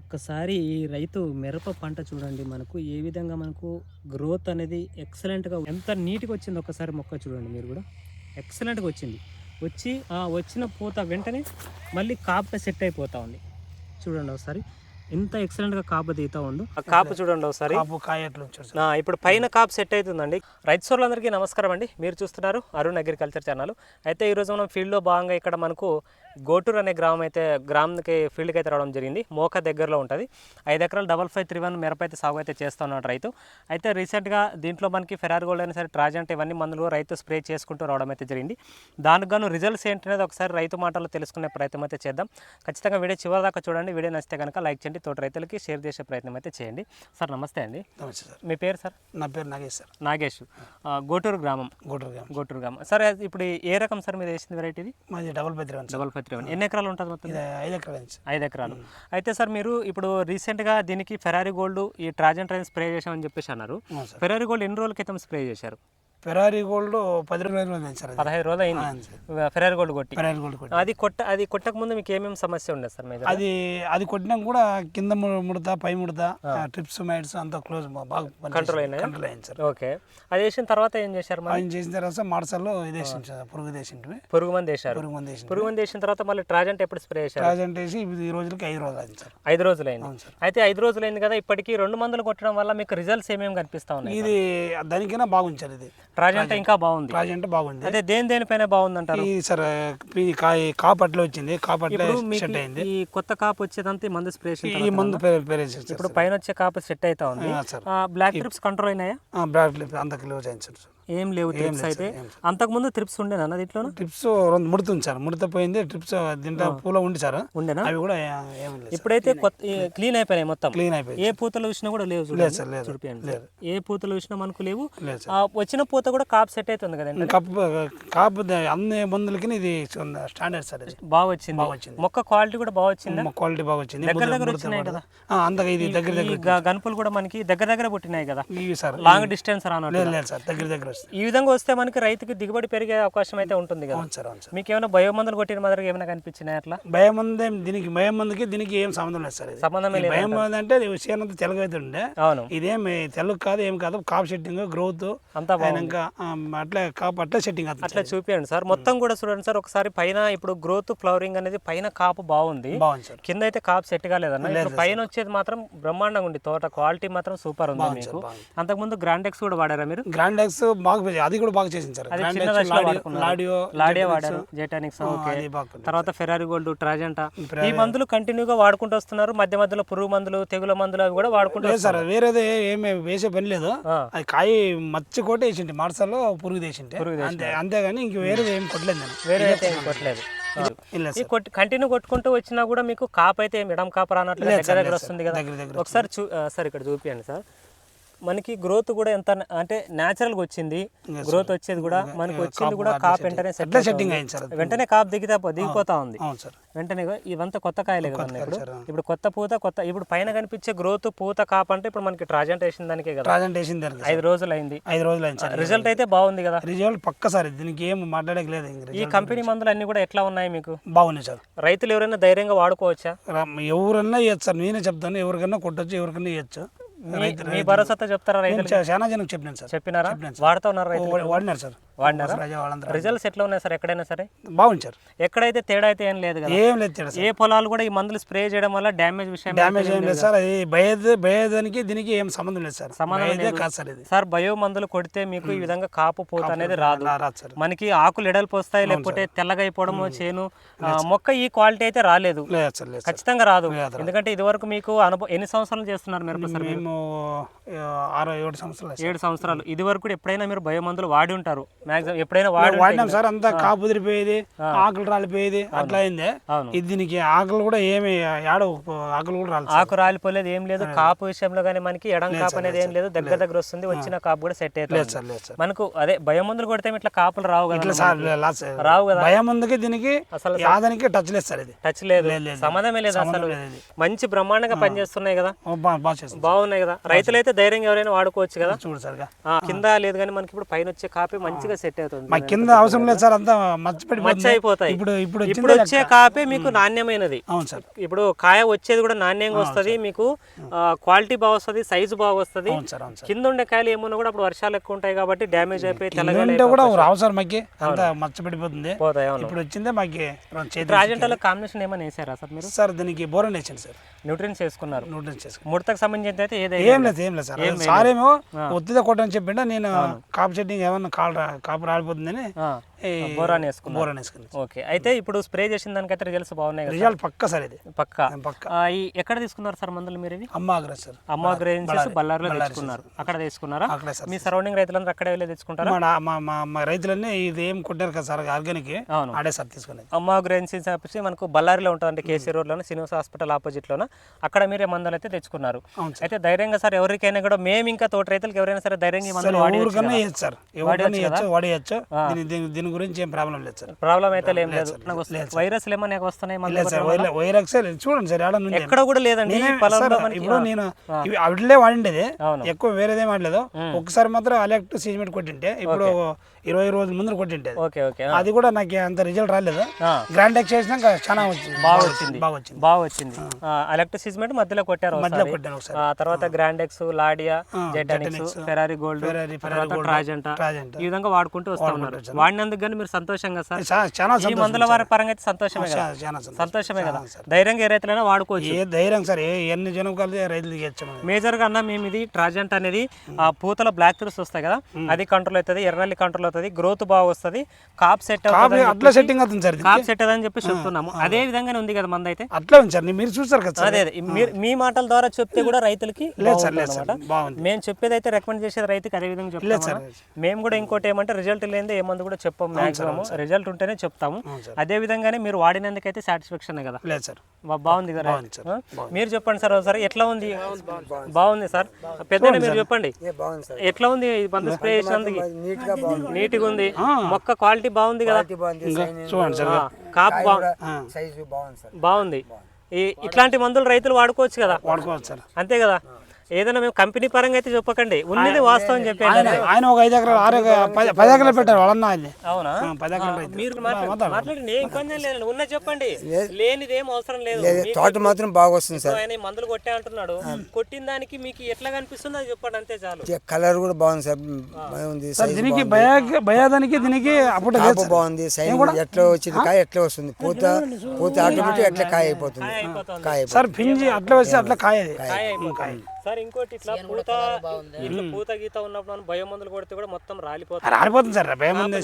ఒక్కసారి ఈ రైతు మిరప పంట చూడండి మనకు ఏ విధంగా మనకు గ్రోత్ అనేది ఎక్సలెంట్గా ఎంత నీట్గా వచ్చింది ఒక్కసారి మొక్క చూడండి మీరు కూడా. ఎక్సలెంట్గా వచ్చింది. వచ్చి వచ్చిన పూత వెంటనే మళ్ళీ కాపు సెట్ అయిపోతా ఉంది. చూడండి ఒకసారి. ఎంత ఎక్సలెంట్గా కాపు దిగుతా ఉందో ఆ కాపు చూడండి ఒకసారి. కాపు ఇప్పుడు పైన కాప్ సెట్ అవుతుందండి. రైతు సోర్లందరికీ నమస్కారం అండి. మీరు చూస్తున్నారు అరుణ్ అగ్రికల్చర్ ఛానల్ అయితే ఈరోజు మనం ఫీల్డ్లో భాగంగా ఇక్కడ మనకు గోటూర్ అనే గ్రామం అయితే గ్రామంకి ఫీల్డ్కి అయితే రావడం జరిగింది. మోక దగ్గరలో ఉంటుంది. ఐదు ఎకరాలు డబల్ ఫైవ్ త్రీ వన్ మిరప అయితే సాగు అయితే చేస్తూ ఉన్నాడు రైతు. అయితే రీసెంట్గా దీంట్లో మనకి ఫెరార్ గోల్డ్ అయినా సరే ట్రాజెంట్ ఇవన్నీ మందులు రైతు స్ప్రే చేసుకుంటూ రావడం అయితే జరిగింది. దానికి గాను రిజల్ట్స్ ఏంటనేది ఒకసారి రైతు మాటల్లో తెలుసుకునే ప్రయత్నం అయితే చేద్దాం. ఖచ్చితంగా వీడియో చివరి దాకా చూడండి. వీడియో నచ్చితే కనుక లైక్ చేయండి. తోటి రైతులకి షేర్ చేసే ప్రయత్నం అయితే చేయండి. సార్ నమస్తే అండి. నమస్తే సార్. మీ పేరు సార్? నా పేరు నాగేష్ సార్. నాగేష్. గోటూరు గ్రామం. గూడూరు గ్రామం. గోటూరు గ్రామం. సార్ ఇప్పుడు ఏ రకం సార్ మీరు వేసింది వెరైటీ మాది double by three one double five three one ఎన్ని ఎకరాలు ఉంటుంది మొత్తం? ఐదు ఎకరాల నుంచి ఐదు ఎకరాలు. అయితే సార్ మీరు ఇప్పుడు రీసెంట్గా దీనికి ఫెరారీ గోల్డ్ ఈ ట్రాజన్ ట్రైన్ స్ప్రే చేసామని చెప్పేసి అన్నారు. ఫెరారీ గోల్డ్ ఎన్ని రోజుల క్రితం స్ప్రే చేశారు? ఫెరారీ గోల్డ్ పది రోజులు అయింది సార్ పదహైదు రోజులు అయింది. ఫెరారీ గోల్డ్ కొట్టి. ఫెరారీ గోల్డ్ కొట్టి. అది కొట్ట అది కొట్టక ముందు మీకు ఏమేమి సమస్య ఉండేది సార్ మీద అది అది కొట్టినాక కూడా కింద ముడత పై ముడత ట్రిప్స్ మైట్స్ అంతా క్లోజ్ బాగా Control అయినాయా? కంట్రోల్ అయింది సార్. ఓకే. అది వేసిన తర్వాత ఏం చేశారు మరి? ఆయన చేసిన తర్వాత మాడసాల్లో ఇది సార్ పురుగు వేసింటివి పురుగు మంది వేశారు. పురుగు మంది వేసింది. పురుగు మంది వేసిన తర్వాత మళ్ళీ ట్రాజెంట్ ఎప్పుడు స్ప్రే చేశారు? ప్రాజెంట్ వేసి ఈ రోజులకి ఐదు రోజులు అయింది సార్. ఐదు రోజులైంది అవును సార్. అయితే ఐదు రోజులైంది కదా ఇప్పటికి రెండు మందులు కొట్టడం వల్ల మీకు రిజల్ట్స్ ఏమేమి కనిపిస్తా ఉన్నాయి ఇది దానికైనా బాగుంది సార్ ఇది. ట్రాజెంట్ ఇంకా బాగుంది. ప్రాజెంట్ బాగుంది. అదే దేని దేనిపైన బాగుంది అంటారు ఈ సార్ కాయ కాపట్లో వచ్చింది. కాపట్లో సెట్ అయింది. ఈ కొత్త కాపు వచ్చేదంతా ఈ మందు స్ప్రే ఈ మందు ఇప్పుడు పైన వచ్చే కాపు సెట్ అవుతా ఉంది. బ్లాక్ ట్రిప్స్ కంట్రోల్ అయినాయా? బ్రాడ్ అంత కిలో చేయింది సార్. ఏం లేవు ట్రిప్స్ అయితే. అంతకు ముందు ట్రిప్స్ ఉండేనా అన్న దీంట్లో? ట్రిప్స్ రెండు ముడుతుంది సార్ ముడత పోయింది ట్రిప్స్ దీంట్లో పూల ఉంది సార్. ఉండేనా? అవి కూడా ఇప్పుడైతే కొత్త క్లీన్ అయిపోయినాయి మొత్తం. క్లీన్ అయిపోయింది ఏ పూతలు చూసినా కూడా లేవు చూడండి. ఏ పూతలు చూసినా మనకు లేవు. వచ్చిన పూత కూడా కాపు సెట్ అవుతుంది కదండి. కాపు ద- అన్ని మందులకి ఇది స్టాండర్డ్ సార్ బాగా వచ్చింది. బాగా వచ్చింది. మొక్క క్వాలిటీ కూడా బాగా వచ్చిందా? క్వాలిటీ బాగా వచ్చింది. దగ్గర ముడత- దగ్గర ముడత వచ్చినాయి. కదా. అంతగా ఇది దగ్గర దగ్గర గనుపులు కూడా మనకి దగ్గర దగ్గర పుట్టినాయి కదా. ఇవి సార్ లాంగ్ డిస్టెన్స్ రానట్టు లేదు సార్ దగ్గర దగ్గర ఈ విధంగా వస్తే మనకి రైతుకి దిగుబడి పెరిగే అవకాశం అయితే ఉంటుంది కదా. అవును సార్ అవును సార్. మీకు ఏమైనా బయో మందులు కొట్టిన మాదిరిగా ఏమైనా కనిపించినాయి అట్లా? భయం మంది దీనికి భయం మందికి దీనికి ఏం సంబంధం లేదు సార్ సంబంధమే ఈ లేదు భయం మంది అంటే చేనంత తెల్లగైతుండే అవును. ఇదేం తెల్లగు కాదు ఏం కాదు కాప్ సెట్టింగ్ గ్రోత్ అంతా ఆ, అట్లా కాపు అట్లా సెట్టింగ్ అవుతుంది అట్లా చూపియండి సార్. మొత్తం కూడా చూడండి సార్ ఒకసారి పైన ఇప్పుడు గ్రోత్ ఫ్లవరింగ్ అనేది పైన కాపు బాగుంది. బాగుంది సార్. కింద అయితే కాపు సెట్ కాలేదన్న. పైన వచ్చేది మాత్రం బ్రహ్మాండంగా ఉంది. తోట క్వాలిటీ మాత్రం సూపర్ ఉంది మీకు. అంతకుముందు గ్రాండెక్స్ కూడా వాడారా మీరు? గ్రాండ్ ఎక్స్ బాగా అది కూడా బాగా చేసించారు. తర్వాత ఫెరారీ గోల్డ్ ట్రాజెంటా ఈ మందులు కంటిన్యూగా వాడుకుంటూ వస్తున్నారు. మధ్య మధ్యలో పురుగు మందులు తెగుల మందులు అవి కూడా వాడుకుంటారు సార్ వేరేది ఏమి వేసే పని లేదు. అది కాయ మచ్చి కోట వేసింటి మార్సల్లో పురుగు తీసింటే. అంతే అంతేగాని ఇంక వేరేది ఏం కొట్టలేదు నేను. వేరే కొట్టలేదు. కంటిన్యూ కొట్టుకుంటూ వచ్చినా కూడా మీకు కాపైతే అయితే ఎడం కాపు రానట్లు దగ్గర దగ్గర వస్తుంది కదా. ఒకసారి సార్ ఇక్కడ చూపియండి సార్. మనకి గ్రోత్ కూడా ఎంత అంటే న్యాచురల్గా వచ్చింది. గ్రోత్ వచ్చేది కూడా మనకి వచ్చింది కూడా కాపు వెంటనే సెట్ అట్లా సెట్టింగ్ అయింది సార్ అది. వెంటనే కాపు దిగితే దిగిపోతా ఉంది. వెంటనే ఇవంతా కొత్త కాయలే కదా ఇప్పుడు. ఇప్పుడు కొత్త పూత కొత్త ఇప్పుడు పైన కనిపించే గ్రోత్ పూత కాపు అంటే ఇప్పుడు మనకి ట్రాజెంట్ వేసిన దానికే కదా. దానికి సార్. ఐదు రోజులు అయింది ఐదు రోజులు అయింది రిజల్ట్ అయితే బాగుంది కదా. రిజల్ట్ పక్క సార్. దీనికి ఏం మాట్లాడక లేదు ఇంక ఈ కంపెనీ మందులు అన్ని కూడా ఎట్లా ఉన్నాయి మీకు? బాగున్నాయి సార్ రైతులు ఎవరైనా ధైర్యంగా వాడుకోవచ్చా? ఎవరన్నా ఇవ్వచ్చు సార్ నేనే చెప్తాను. ఎవరికన్నా కొట్టొచ్చు ఎవరికన్నా ఇవ్వచ్చు మీ- భరోసాతో చెప్తారా రైతులు చాలా జనకు చెప్పినాను సార్. చెప్పినారా? వాడుతా ఉన్నారు రైతులు? వా- వాడినారు సార్. వాడినారా? రిజల్ట్స్ ఎట్లా ఉన్నాయి సార్? ఎక్కడైనా సరే? బాగుంది సార్. ఎక్కడైతే తేడా అయితే ఏం లేదు కదా. ఏం లేదు తేడా ఏ పొలాలు కూడా ఈ మందులు స్ప్రే చేయడం వల్ల డ్యామేజ్ విషయం డ్యామేజ్ ఏం లేదు సార్. అది భయద భయదానికి దీనికి ఏం సంబంధం లేదు సార్. భయదే కాదు సార్ ఇది. సార్ బయో మందులు కొడితే మీకు ఈ విధంగా కాపు పోత అనేది రాదు. మనకి ఆకులు ఎడల్పు వస్తాయి లేకపోతే తెల్లగా అయిపోవడము చేను మొక్క ఈ క్వాలిటీ అయితే రాలేదు. ఖచ్చితంగా రాదు. ఎందుకంటే ఇది వరకు మీకు అనుభవం ఎన్ని సంవత్సరాలు చేస్తున్నారు మీరు? మేము ఆరు ఏడు సంవత్సరాలు సార్. ఏడు సంవత్సరాలు. ఇది వరకు కూడా ఎప్పుడైనా మీరు బయో మందులు వాడి ఉంటారు. మాక్సిమం ఎప్పుడైనా వాడి వాడినాం సార్ అంతా కాపు ఉదిరిపోయేది ఆకులు రాలిపోయేది అట్లా అయింది. ఇది దీనికి ఆకులు కూడా ఏమి ఆడ ఆకులు కూడా రాలి ఆకు రాలిపోలేదు ఏం లేదు. కాపు విషయంలో కానీ మనకి ఎడం కాపు అనేది ఏం లేదు. దగ్గర దగ్గర వస్తుంది వచ్చిన కాపు కూడా సెట్ అవుతుంది. సార్ మనకు అదే భయం మందులు కొడితే ఇట్లా కాపులు రావు కదా రావు కదా? భయం ఉందికి దీనికి అసలు యాదానికి టచ్ లేదు సార్ ఇది. టచ్ లేదు. లేదు, లేదు. అసలు. మంచి బ్రహ్మాండంగా పనిచేస్తున్నాయి కదా? బాగున్నాయి కదా? రైతులైతే ధైర్యంగా ఎవరైనా వాడుకోవచ్చు కదా? చూడు సార్ కింద లేదు కానీ మనకి ఇప్పుడు పైన వచ్చే కాపీ మంచిగా సెట్ అవుతుంది మా కింద అవసరం లేదు సార్ అంతా మర్చిపెట్టి మచ్చ అయిపోతాయి ఇప్పుడు ఇప్పుడు ఇప్పుడు వచ్చే కాపే మీకు నాణ్యమైనది. అవును సార్. ఇప్పుడు కాయ వచ్చేది కూడా నాణ్యంగా వస్తది మీకు క్వాలిటీ బాగా వస్తుంది సైజు బాగా వస్తుంది కింద ఉండే కాయలు ఏమున్నా కూడా అప్పుడు వర్షాలు ఎక్కువ ఉంటాయి కాబట్టి డ్యామేజ్ అయిపోయి తెల్లగా కూడా రావు సార్ మాకి. అంతా ఇప్పుడు వచ్చిందే మాకి రాజంటలో కాంబినేషన్ ఏమైనా వేసారా సార్ మీరు? సార్ దీనికి బోరన్ వేసాను సార్. న్యూట్రియన్స్ వేసుకున్నారు. నూడిల్స్ చేసుకుని ముడతకు సంబంధించి అయితే ఏదైనా ఏం లేదు ఏం లేదు సార్. సార్ ఏమో ఒత్తిద కొట్టని చెప్పిండ నేను కాపు సెట్టింగ్ ఏమన్నా కాలు కాపు రాలిపోతుందని బోరాన్ వేసుకున్నారు. బోరన్ వేసుకుని ఓకే. అయితే ఇప్పుడు స్ప్రే చేసిన దానికైతే రిజల్ట్స్ బాగున్నాయి రిజల్ట్ పక్క సార్ ఇది. పక్క. పక్క. ఈ ఎక్కడ తీసుకున్నారు సార్ మందులు మీరు ఇవి? అమ్మ ఆగ్రా సార్. అమ్మ గ్రహించేసి బళ్ళారిలో తెచ్చుకున్నారు. అక్కడ తీసుకున్నారా? మీ సరౌండింగ్ రైతులందరూ అక్కడే వెళ్ళి తెచ్చుకుంటారా? మా రైతులన్నీ ఇది ఏం కొట్టారు కదా సార్ ఆర్గానిక్. అవును. ఆడే సార్ తీసుకునేది. అమ్మ గ్రహించేసి చెప్పేసి మనకు బళ్ళారిలో ఉంటుందండి కేసీ రోడ్లోనే శ్రీనివాస హాస్పిటల్ ఆపోజిట్లోన అక్కడ మీరే మందులు అయితే తెచ్చుకున్నారు. అయితే ధైర్యంగా సార్ ఎవరికైనా కూడా మేము ఇంకా తోట రైతులకు ఎవరైనా సరే ధైర్యంగా మందులు వాడి సార్. వాడేయచ్చు దీని దీని గురించి ఏం ప్రాబ్లం లేదు సార్. ప్రాబ్లం అయితే ఏం లేదు వైరస్ ఏమన్నా వస్తున్నాయి మందులు లేదు సార్ వైర- వైరక్స్ చూడండి సార్ ఆడ నుండి. ఎక్కడ కూడా లేదండి. ఇప్పుడు నేను ఇవి అవిట్లే వాడిండేది. ఎక్కువ వేరేదేం వాడలేదు. ఒక్కసారి మాత్రం అలెక్ట్ సీజ్మెంట్ కొట్టింటే ఇప్పుడు ఇరవై రోజుల ముందు కొట్టింటే ఓకే ఓకే. అది కూడా నాకు అంత రిజల్ట్ రాలేదు. గ్రాండ్ ఎక్స్ చేసినాక చాలా వచ్చింది బాగా వచ్చింది. బాగా వచ్చింది. బాగా వచ్చింది. ఎలక్ట్రిసిజ్మెంట్ మధ్యలో కొట్టారు మధ్యలో ఒకసారి. కొట్టాను ఒకసారి. ఆ తర్వాత గ్రాండెక్స్ లాడియా జెటానిక్స్ ఫెరారీ గోల్డ్ ట్రాజెంటా. ట్రాజెంట్. ఈ విధంగా వాడుకుంటూ వస్తా ఉన్నారు. వాడినందుకు కానీ మీరు సంతోషంగా సార్? చాలా ఈ మందుల వారి పరంగా అయితే సంతోషమే కదా? సంతోషమే కదా? ధైర్యంగా ఏ రైతులైనా వాడుకోవచ్చు. ఏ ధైర్యం సార్? ఎన్ని జనం కలిసి రైతులు మేజర్గా అన్న మేము ఇది ట్రాజెంట్ అనేది ఆ పూతల బ్లాక్ త్రూస్ వస్తాయి కదా అది కంట్రోల్ అవుతుంది ఎర్రనల్లి కంట్రోల్ అవుతుంది గ్రోత్ బాగా వస్తుంది కాప్ సెట్ అవుతుంది అట్లా సెట్టింగ్ అవుతుంది సార్. కాప్ సెట్ అని చెప్పి చెప్తున్నాము. అదే విధంగానే ఉంది కదా మంది అయితే అట్లా ఉంది సార్. మీరు చూస్తారు కదా అదే మీ మాటల ద్వారా చెప్తే కూడా రైతులకి లేదు లేదు మేము చెప్పేది అయితే రికమెండ్ చేసేది రైతుకి అదే విధంగా చెప్తాము సార్. మేము కూడా ఇంకోటి ఏమంటే రిజల్ట్ లేనిదే ఏ మందు కూడా చెప్పాము మాక్సిమం రిజల్ట్ ఉంటేనే చెప్తాము. అదే విధంగానే మీరు వాడినందుకైతే సాటిస్ఫాక్షన్ కదా. లేదు సార్. బాగుంది కదా? మీరు చెప్పండి సార్ ఒకసారి ఎట్లా ఉంది? బాగుంది సార్. పెద్ద మీరు చెప్పండి. బాగుంది సార్. ఎట్లా ఉంది? మందు స్ప్రే చేసినందుకు? నీట్గా ఉంది. మొక్క క్వాలిటీ బాగుంది కదా. చూడండి సార్. కాపు బాగుంది సార్. బాగుంది. ఈ ఇట్లాంటి మందులు రైతులు వాడుకోవచ్చు కదా. వాడుకోవచ్చు సార్. అంతే కదా. ఏదైనా మేము కంపెనీ పరంగా అయితే చెప్పకండి. ఉన్నది వాస్తవం చెప్పేది. ఆయన ఒక ఐదు ఎకరాలు ఆరు పది ఎకరాలు పెట్టారు వాళ్ళన్న అవునా? పది ఎకరాలు. మీరు మాట్లాడండి ఏం ఇబ్బంది ఉన్నది చెప్పండి. లేనిది ఏం అవసరం లేదు. తోట మాత్రం బాగా వస్తుంది సార్. ఆయన మందులు కొట్టే అంటున్నాడు. కొట్టిన దానికి మీకు ఎట్లా కనిపిస్తుందో అది చెప్పండి అంతే చాలు. కలర్ కూడా బాగుంది సార్. బాగుంది సైజు దీనికి భయా భయాదానికి దీనికి అప్పుడు బాగుంది సైనింగ్ ఎట్లా వచ్చింది కాయ ఎట్లా వస్తుంది పూత పూత ఆటోమేటిక్ ఎట్లా కాయ అయిపోతుంది. కాయ అయిపోతుంది. సార్ పింజి అట్లా వస్తే అట్లా కాయ. అయిపోతుంది. సార్ ఇంకోటి ఇట్లా పూత ఇట్లా పూత గీత ఉన్నప్పుడు మనం భయం మందులు కొడితే కూడా మొత్తం రాలిపోతుంది. రాలిపోతుంది సార్ భయం ఉంది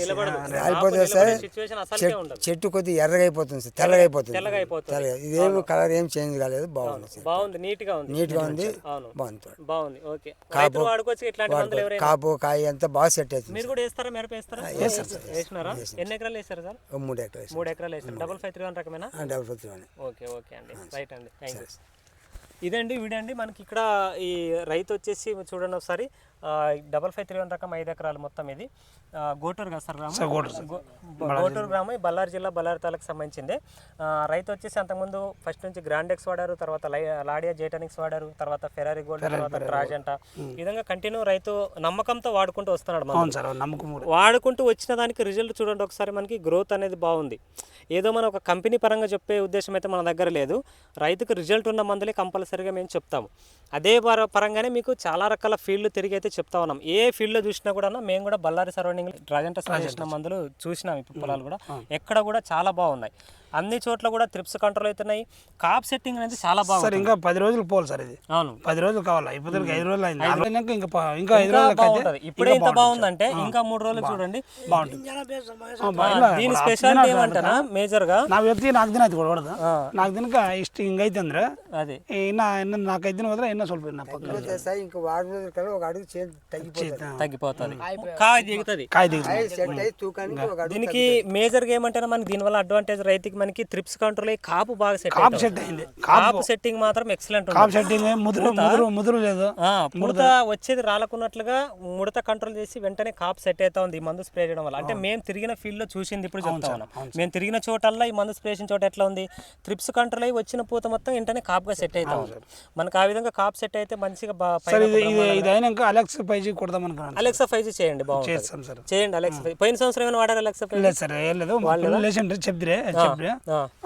రాలిపోతుంది సార్ సిచ్యువేషన్ అసలుకే ఉండదు. చెట్టు కొద్దిగా ఎర్రగా అయిపోతుంది సార్ తెల్లగా అయిపోతుంది తెల్లగా అయిపోతుంది ఇదేమి కలర్ ఏం చేంజ్ కాలేదు బాగుంది సార్. బాగుంది నీట్గా ఉంది. నీట్గా ఉంది అవును. బాగుంది. బాగుంది ఓకే. రైతులు వాడుకోవచ్చు ఇట్లాంటి మందులు ఎవరైనా? కాపు కాయ అంతా బాగా సెట్ అవుతుంది మీరు కూడా వేస్తారా మిరప వేస్తారా? వేసినారా? ఎన్ని ఎకరాలు వేస్తారు సార్? మూడు ఎకరాలు మూడు ఎకరాలు వేస్తారు double five three one రకమేనా? Double four three okay okay అండి. రైట్ అండి. Thank you. ఇదండి వీడండి. మనకి ఇక్కడ ఈ రైతు వచ్చేసి చూడండి ఒకసారి. డబల్ ఫైవ్ త్రీ వన్ రకం ఐదు ఎకరాలు మొత్తం ఇది. గోటూరు కదా సార్ గ్రామం? గోటూరు గ్రామం బళ్ళారి జిల్లా బళ్ళారి తాలకు సంబంధించింది. రైతు వచ్చేసి అంతకుముందు ఫస్ట్ నుంచి గ్రాండెక్స్ వాడారు తర్వాత లాడియా జైటానిక్స్ వాడారు తర్వాత ఫెరారీ గోల్డ్ తర్వాత ట్రాజెంటా. ఈ విధంగా కంటిన్యూ రైతు నమ్మకంతో వాడుకుంటూ వస్తున్నాడు మనం వాడుకుంటూ వచ్చిన దానికి రిజల్ట్ చూడండి ఒకసారి మనకి గ్రోత్ అనేది బాగుంది. ఏదో మనం ఒక కంపెనీ పరంగా చెప్పే ఉద్దేశం అయితే మన దగ్గర లేదు. రైతుకు రిజల్ట్ ఉన్న మందులే కంపల్సరీగా మేము చెప్తాము. అదే పర- పరంగానే మీకు చాలా రకాల ఫీల్డ్ తిరిగి అయితే చెప్తా ఉన్నాం. ఏ ఫీల్డ్లో చూసినా కూడా మేము కూడా బళ్ళారి సరౌండింగ్ డ్రాజెంటస్ చేసిన మందులు చూసినాం ఇప్పుడు పొలాలు కూడా. ఎక్కడ కూడా చాలా బాగున్నాయి. అన్ని చోట్ల కూడా ట్రిప్స్ కంట్రోల్ అవుతున్నాయి. కాప్ సెట్టింగ్ అనేది చాలా బాగా సార్ ఇంకా పది రోజులు పోవాలి సార్ ఇది. అవును. పది రోజులు కావాలి? అయిపోతే ఐదు రోజులు అయింది. ఇంకా ఇంకా ఐదు రోజులు బాగుంటుంది. ఇప్పుడే ఇంత బాగుందంటే ఇంకా మూడు రోజులు చూడండి. బాగుంటుంది. దీని స్పెషాలిటీ ఏమంటారా? మేజర్గా నా వ్యక్తి నాకు దినక ಆಯ್ತು ಹೊಡೆದ ನಾಲ್ಕು ದಿನಕ್ಕೆ ಇಷ್ಟು ಹಿಂಗೈತೆ ಅಂದ್ರೆ ಅದೇ ಇನ್ನ ಇನ್ನೊಂದು ఒక అడుగు తగ్గిపోతుంది. కాయ దిగుతుంది. కాయ దిగుతుంది. దీనికి మేజర్గా ఏమంటారా మనకి దీనివల్ల అడ్వాంటేజ్ రైతుకి మనకి త్రిప్స్ కంట్రోల్ అయ్యి కాపు బాగా సెట్ కాపు సెట్ అయింది కాపు సెట్టింగ్ మాత్రం ఎక్సలెంట్ కాపు సెట్టింగ్ ముదురు ముదురు ముదురు లేదు. ముడత. వచ్చేది రాలకున్నట్లుగా ముడత కంట్రోల్ చేసి వెంటనే కాపు సెట్ అవుతా ఉంది ఈ మందు స్ప్రే చేయడం వల్ల. అంటే మేము తిరిగిన ఫీల్డ్లో చూసింది ఇప్పుడు చెప్తా ఉన్నాం. మేము తిరిగిన చోటల్లా ఈ మందు స్ప్రే చేసిన చోట ఎట్లా ఉంది? త్రిప్స్ కంట్రోల్ అయ్యి వచ్చిన పూత మొత్తం వెంటనే కాపుగా సెట్ అవుతా ఉంది. మనకు ఆ విధంగా కాపు సెట్ అయితే మంచిగా ఇది అయినాక అలెక్స్ పైజీ కొడదాం అనుకున్నాను అలెక్సా ఫైవ్ జీ చేయండి సార్. చేయండి అలెక్సా ఫైవ్ పోయిన సంవత్సరం ఏమైనా వాడారు అలెక్సా ఫైవ్ లేదు సార్ లేదు. చెప్తే చెప్తే.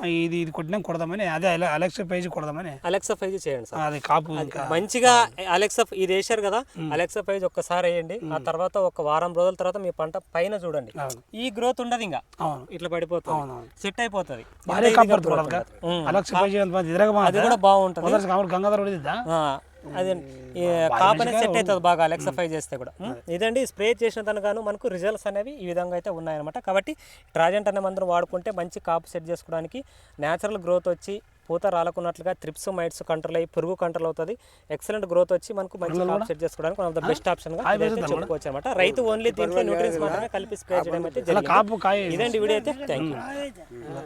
ఇది ఇది కొట్టినా కొడదామని అదే అలె- అలెక్స్ పైజీ కొడదామని. అలెక్సా ఫైవ్ జీ చేయండి సార్. అది కాపు మంచిగా అలెక్సా ఇది వేశారు కదా అలెక్సా ఫైవ్ ఒక్కసారి వేయండి. ఆ తర్వాత ఒక వారం రోజుల తర్వాత మీ పంట పైన చూడండి. ఈ గ్రోత్ ఉండదు ఇంకా. అవును. ఇట్లా పడిపోతుంది. సెట్ అయిపోతుంది. అది కూడా బాగుంటుంది. గంగాధర అదే కాపనే సెట్ అవుతుంది బాగా అలెక్సా ఫైవ్ చేస్తే కూడా? ఇదండి స్ప్రే చేసిన తనగాను మనకు రిజల్ట్స్ అనేవి ఈ విధంగా అయితే ఉన్నాయన్నమాట. కాబట్టి ట్రాజెంట్ అనే మందులు వాడుకుంటే మంచి కాపు సెట్ చేసుకోవడానికి న్యాచురల్ గ్రోత్ వచ్చి పూత రాలకున్నట్లుగా త్రిప్స్ మైట్స్ కంట్రోల్ అయ్యి పురుగు కంట్రోల్ అవుతుంది. ఎక్సలెంట్ గ్రోత్ వచ్చి మనకు మంచి కాపు సెట్ చేసుకోవడానికి వన్ ఆఫ్ ద బెస్ట్ ఆప్షన్గా ఇదైతే చెప్పుకోవచ్చు అనమాట రైతు ఓన్లీ దీంట్లో న్యూట్రియన్స్ మాత్రమే కలిపి స్ప్రే చేయడం అయితే ఇదండి వీడియో అయితే? Thank you